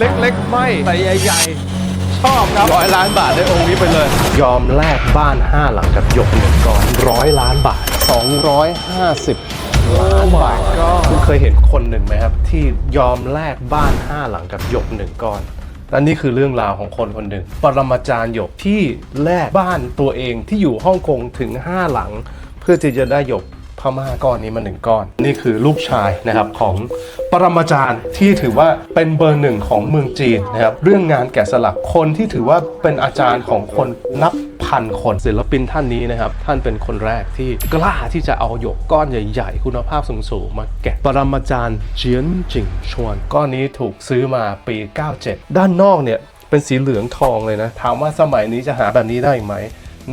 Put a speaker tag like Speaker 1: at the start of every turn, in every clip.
Speaker 1: เล็กๆ ไม่แต่ใหญ่ๆ ชอบครับร้อยล้านบาทได้องค์นี้ไปเลย ยอมแลกบ้าน 5 หลังกับหยกหนึ่งก้อนร้อยล้านบาท 250 ล้านบาทคุณเคยเห็นคนหนึ่งไหมครับ ที่ยอมแลกบ้าน 5 หลังกับหยกหนึ่งก้อนและนี่คือเรื่องราวของคนคนหนึ่ง ปรมาจารย์หยกที่แลกบ้านตัวเองที่อยู่ฮ่องกงถึง 5 หลัง เพื่อที่จะได้หยก พม่าก้อนนี้มาหนึ่งก้อน นี่คือลูกชายนะครับของปรมาจารย์ที่ถือว่าเป็นเบอร์หนึ่งของเมืองจีนนะครับเรื่องงานแกะสลักคนที่ถือว่าเป็นอาจารย์ของคนนับพันคนศิลปินท่านนี้นะครับ ท่านเป็นคนแรกที่กล้าที่จะเอาหยกก้อนใหญ่ๆ คุณภาพสูงๆมาแกะปรมาจารย์เจียนจิงชวน ก้อนนี้ถูกซื้อมาปี 97 ด้านนอกเนี่ยเป็นสีเหลืองทองเลยนะ ถามว่าสมัยนี้จะหาแบบนี้ได้ไหม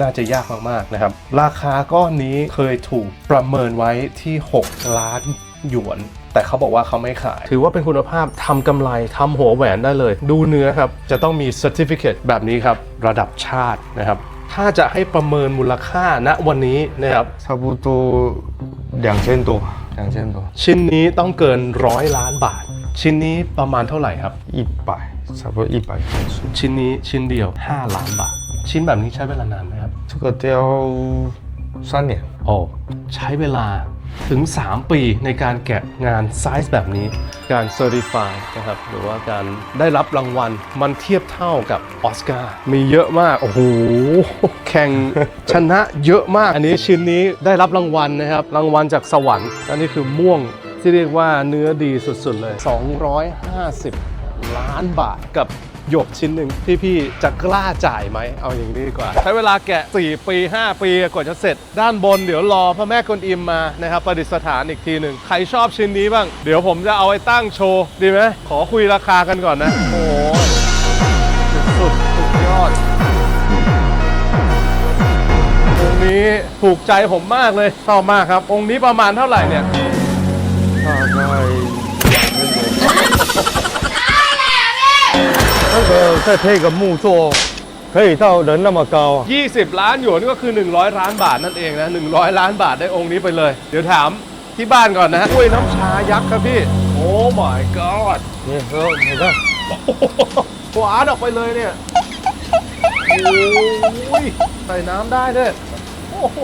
Speaker 1: น่าจะยากมาก ๆ นะครับ ราคาก้อนนี้เคยถูกประเมินไว้ที่ 6 ล้านหยวน แต่เขาบอกว่าเขาไม่ขาย ถือว่าเป็นคุณภาพทำกำไรทำหัวแหวนได้เลย ดูเนื้อครับ จะต้องมี certificate แบบนี้ครับ ระดับชาตินะครับ ถ้าจะให้ประเมินมูลค่าณวันนี้นะครับ
Speaker 2: 差不多两千多，两千多，
Speaker 1: ชิ้นนี้ต้องเกินร้อยล้านบาท ชิ้นนี้ประมาณเท่าไหร่ครับ
Speaker 2: 一百，差不多一百公斤。
Speaker 1: ชิ้นนี้ชิ้นเดียว 5 ล้านบาท ชิ้นแบบนี้ใช้เวลานานไหมครับ
Speaker 2: 这个都要三年。
Speaker 1: โอ้ใช้เวลาถึง 3 ปีในการแกะงานไซส์แบบนี้ การเซอร์ติฟายนะครับ หรือว่าการได้รับรางวัล มันเทียบเท่ากับออสการ์ มีเยอะมาก โอ้โห แข่ง ชนะเยอะมาก อันนี้ชิ้นนี้ได้รับรางวัลนะครับ รางวัลจากสวรรค์ อันนี้คือม่วงที่เรียกว่าเนื้อดีสุดๆเลย 250 ล้านบาทกับ หยกชิ้นหนึ่งที่พี่จะกล้าจ่ายไหมเอาอย่างนี้ดีกว่า ใช้เวลาแกะ 4 ปี 5 ปีกว่าจะเสร็จ ด้านบนเดี๋ยวรอพระแม่กวนอิมมานะครับประดิษฐานอีกทีหนึ่งใครชอบชิ้นนี้บ้าง เดี๋ยวผมจะเอาไว้ตั้งโชว์ ดีไหมขอคุยราคากันก่อนนะ โอ้ยสุดสุดยอดองค์นี้ถูกใจผมมากเลยชอบมากครับ องค์นี้ประมาณเท่าไหร่เนี่ย
Speaker 2: 大概那个再配个木座，可以到人那么高啊。
Speaker 1: 20 ล้านหยวนก็คือ 100 ล้านบาทนั่นเองนะ 100 ล้านบาทได้องค์นี้ไปเลย เดี๋ยวถามที่บ้านก่อนนะกล้วยน้ำชายักษ์ครับพี่ โอ้ my god
Speaker 2: 你喝，你看，
Speaker 1: หวานออกไปเลยเนี่ย โอ้ยใส่น้ำได้ด้วยโอ้โห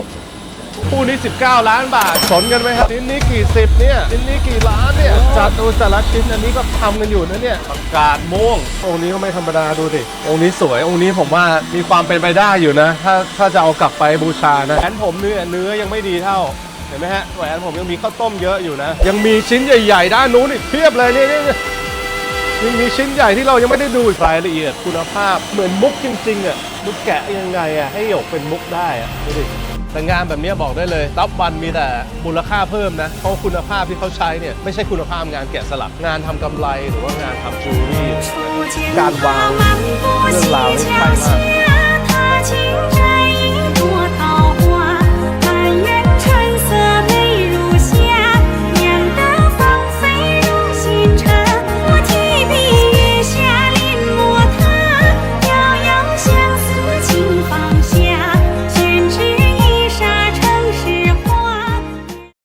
Speaker 1: คู่นี้ 19 ล้านบาท สนกันไหมครับชิ้นนี้กี่สิบเนี่ยชิ้นนี้กี่ล้านเนี่ย จัดดูแต่ละชิ้นอันนี้ก็ทำกันอยู่นะเนี่ยประกาศม่วง องค์นี้ก็ไม่ธรรมดาดูสิองค์นี้สวย องค์นี้ผมว่ามีความเป็นไปได้อยู่นะ ถ้าถ้าจะเอากลับไปบูชานะแหวนผมเนื้อเนื้อยังไม่ดีเท่า เห็นไหมฮะ แหวนผมยังมีข้าวต้มเยอะอยู่นะ ยังมีชิ้นใหญ่ ๆ ด้านนู้นอีกเพียบเลยนี่นี่นี่ยังมีชิ้นใหญ่ที่เรายังไม่ได้ดูอีกรายละเอียดคุณภาพ เหมือนมุกจริงๆอะมุกแกะยังไงอะให้หยกเป็นมุกได้อะดูดิ แต่งานแบบนี้บอกได้เลยตับวันมีแต่มูลค่าเพิ่มนะ เพราะคุณภาพที่เขาใช้เนี่ยไม่ใช่คุณภาพงานแกะสลักงานทำกำไรหรือว่างานทำจูเรี่
Speaker 3: การวางเรื่องราวนี่ใช่มาก